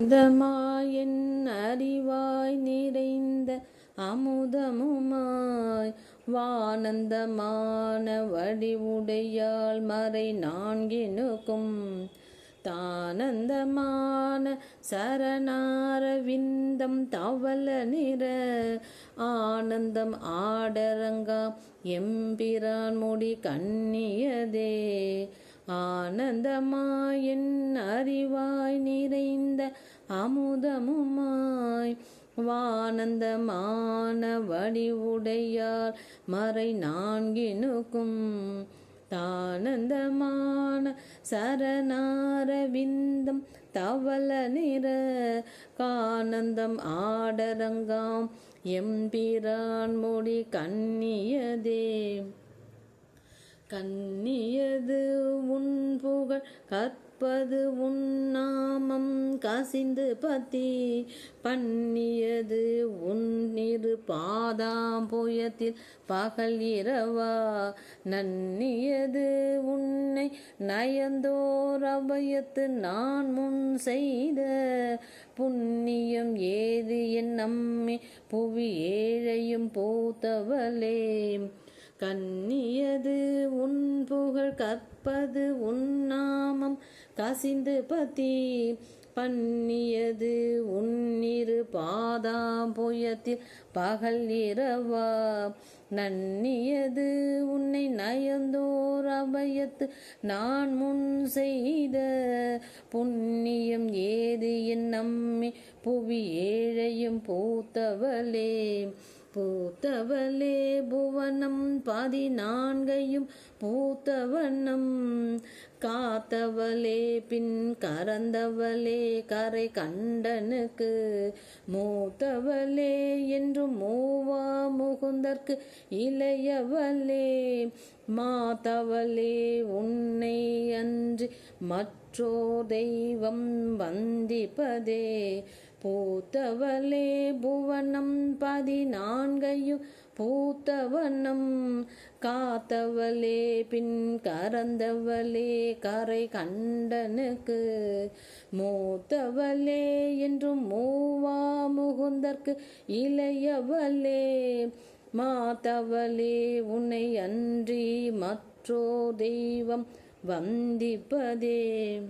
அந்தமாயன் அறிவாய் நிறைந்த அமுதமுமாய் வானந்தமான வடிவுடையாள் மறை நான்கினுக்கும் தானந்தமான சரணாரவிந்தம் தவள நிற ஆனந்தம் ஆடரங்கா எம்பிரான் முடி கண்ணியதே ஆனந்தமாயன் அறிவாய் நிறைந்த அமுதமுமாய். வானந்தமான வடிவுடையார் மறை நான்கினுக்கும். தானந்தமான சரணாரவிந்தம் தவள நிற கானந்தம் ஆடரங்காம். எம்பிரான் மொழி கண்ணியதே. கண்ணியது உன் புகழ் கற்பது உன் நாமம் கசிந்து பத்தி பண்ணியது உன் இரு பாதாம்புயத்தில் பகல் இரவா. நன்னியது உன்னை நயந்தோர் அபயத்து நான் முன் செய்த புண்ணியம் ஏது என் நம்மை புவி ஏழையும் பூத்தவளே. கண்ணியது உன் புகழ் கற்பது உன் நாமம் கசிந்து பத்தி பண்ணியது. உன்னிரு பாதாம்புயத்தில் பகல் இரவா நன்னியது உன்னை நயந்தோர் அபயத்து நான் முன் செய்த புண்ணியம் ஏது? என் நம்மி புவி ஏழையும் பூத்தவளே. பூத்தவளே புவனம் பதினான்கையும் பூத்தவண்ணம் காத்தவளே பின் கறந்தவளே கரை கண்டனுக்கு. மூத்தவளே என்று மூவா முகுந்தற்கு இளையவளே. மாதவளே உன்னை அன்று மற்றோ தெய்வம் வந்திப்பதே. பூத்தவளே புவனம் பதினான்கையும் பூத்தவனம். காத்தவளே பின் கறந்தவளே கரை கண்டனுக்கு. மூத்தவளே என்றும் மூவா முகுந்தற்கு இளையவளே. மாத்தவளே உன்னை அன்றி மற்றோ தெய்வம் வந்திப்பதே.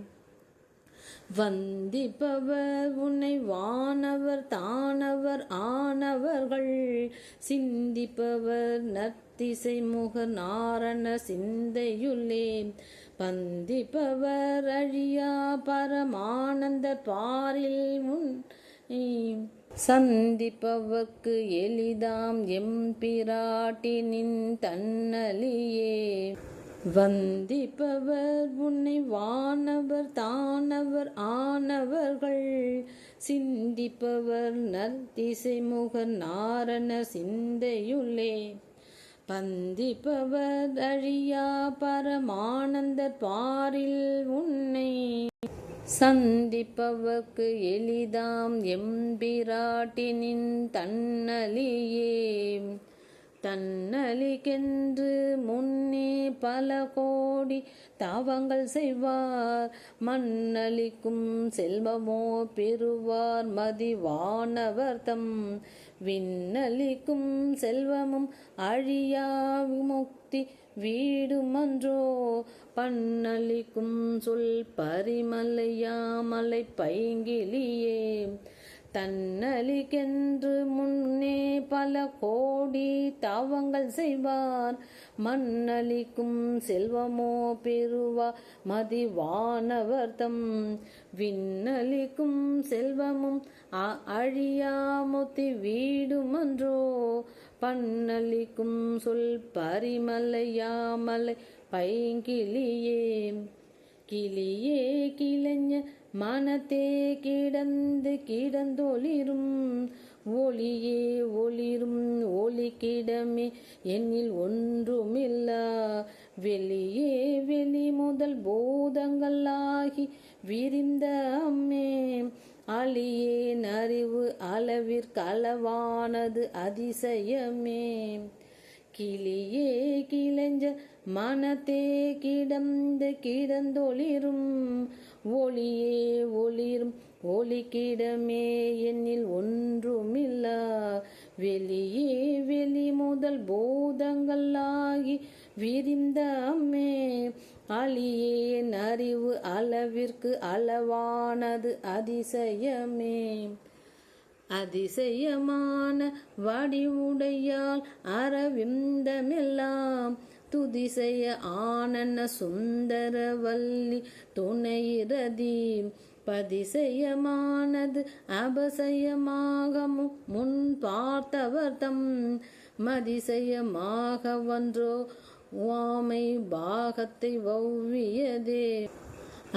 வந்திப்பவர் உன்னை வானவர் தானவர் ஆனவர்கள். சிந்திப்பவர் நத்திசை முக நாரண சிந்தையுள்ளே. பந்திப்பவர் அழியா பரமானந்த பாரில் முன் சந்திப்பவர்க்கு எளிதாம் எம்பிராட்டினின் தன்னலியே. வந்திப்பவர் உன்னை வானவர் தானவர் ஆனவர்கள். சிந்திப்பவர் நற்திசை நாரண சிந்தையுள்ளே. பந்திப்பவர் அழியா பரமானந்தர் பாரில் உன்னை. சந்திப்பவர்க்கு எளிதாம் எம்பிராட்டினின் தன்னலியே. தன்னலிக்கென்று முன்னே பல கோடி தாவங்கள் செய்வார். மண்ணளிக்கும் செல்வமோ பெறுவார். மதிவானவர்தம் விண்ணளிக்கும் செல்வமும் அழியா விமுக்தி வீடுமன்றோ. பண்ணளிக்கும் சொல் பரிமலையாமலை பைங்கிலியே. தன்னலிக்கென்று முன்னே பல கோடி தாவங்கள் செய்வார். மண்ணளிக்கும் செல்வமோ பெறுவா மதிவானவர்த்தம் விண்ணளிக்கும் செல்வமும் அழியாமுத்தி வீடுமன்றோ. பண்ணளிக்கும் சொல் பரிமலையாமலை பைங்கிளியே. கிளியே கிளஞ்ச மனத்தே கிடந்து கிடந்தொளிரும். ஒளியே ஒளிரும் ஒளி கிடமே என்னில் ஒன்றுமில்லா. வெளியே வெளி முதல் போதங்களாகி விரிந்த அம்மே. அழியேன் அறிவு அளவிற்களவானது அதிசயமே. கிளியே கிளைஞ்ச மனத்தே கிடந்து கிடந்தொளிரும். ஒளியே ஒளிரும் ஒளிக்கிடமே என்னில் ஒன்றுமில்லா. வெளியே வெளி முதல் போதங்களாகி விரிந்த அம்மே அழியேன் அறிவு அளவிற்கு அளவானது அதிசயமே. அதிசயமான வடிவுடையால் அரவிந்தமெல்லாம். துதிசெய ஆனன சுந்தரவல்லி துணையிரதி பதிசயமானது அபசயமாகமும் முன் பார்த்தவர் தம். மதிசயமாக ஒன்றோ வாமை பாகத்தை ஒவ்வியதே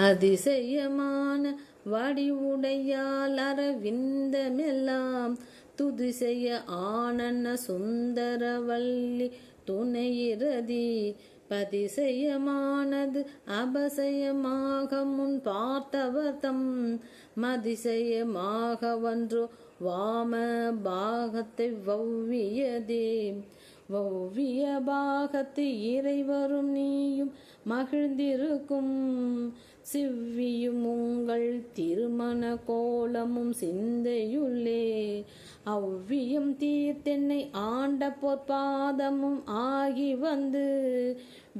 அதிசயமான வடிவுடையால் அரவிந்தமெல்லாம் துதிசெய ஆனன சுந்தரவல்லி துணையிறதி. பதிசயமானது அபசயமாக முன் பார்த்தவர்தம் மதிசயமாக ஒன்று வாம பாகத்தை வௌவியதே. வௌவிய பாகத்து இறைவரும் நீயும் மகிழ்ந்திருக்கும். சிவ்வியும் உங்கள் திருமண கோலமும் சிந்தையுள்ளே. அவ்வியம் தீர்த்தென்னை ஆண்ட பொற்பாதமும் ஆகி வந்து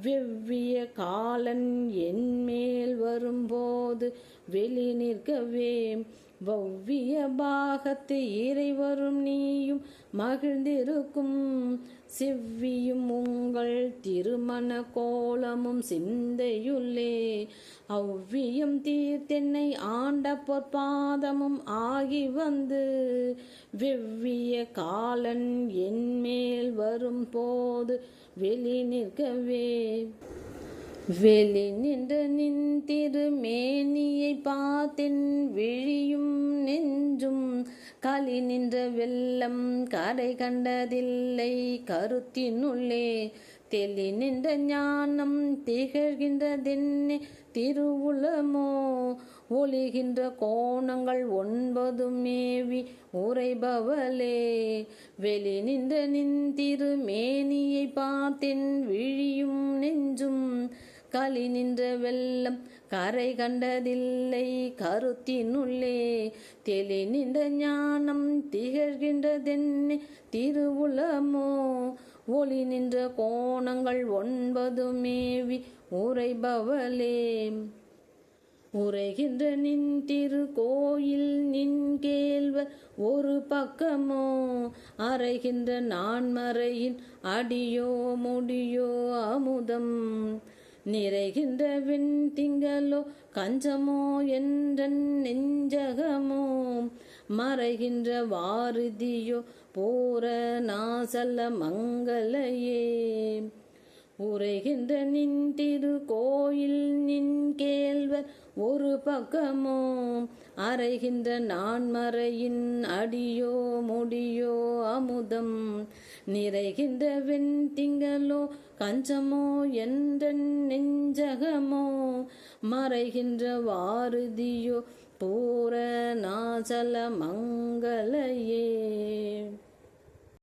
வெவ்விய காலன் என் மேல் வரும்போது வெளி நிற்கவே. வவ்விய பாகத்து இறைவரும் நீயும் மகிழ்ந்திருக்கும். செவ்வியும் உங்கள் திருமண கோலமும் சிந்தையுள்ளே. அவ்வியம் தீர்த்தென்னை ஆண்ட பொற்பாதமும் ஆகி வந்து. வெவ்விய காலன் என்மேல் வரும் போது வெளி நிற்கவே வெளி நின்று நின் திருமேனியை பார்த்தென் விழியும் நெஞ்சும். களி நின்ற வெள்ளம் கரை கண்டதில்லை கருத்தினுள்ளே. தெளி நின்ற ஞானம் திகழ்கின்றதென்னே திருவுளமோ? ஒளிகின்ற கோணங்கள் ஒன்பதும் மேவி உரைபவளே வெளி நின்ற நின் திருமேனியை பார்த்தென் விழியும் நெஞ்சும். களி நின்ற வெள்ளம் கரை கண்டதில்லை கருத்தினுள்ளே தெளி நின்ற ஞானம் திகழ்கின்றதென்னே திருவுளமோ? ஒளி நின்ற கோணங்கள் ஒன்பது மேவி உரைபவளே உரைகின்ற நின் திரு கோயில் நின் கேள்வர் ஒரு பக்கமோ? அறைகின்ற நான்மறையின் அடியோ முடியோ அமுதம். நிறைகின்ற வெண் திங்களோ கஞ்சமோ என்றன் நெஞ்சகமோ? மறைகின்ற வாரதியோ போர நாசல மங்களையே. உரைகின்ற நின் திரு கோயில் நின் கேள்வர் ஒரு பக்கமோ அறைகின்ற நான்மறையின் அடியோ முடியோ அமுதம். நிறைகின்ற வெண் திங்களோ கஞ்சமோ என்ற நெஞ்சகமோ. மறைகின்ற வாரதியோ பூர நாசல மங்களையே.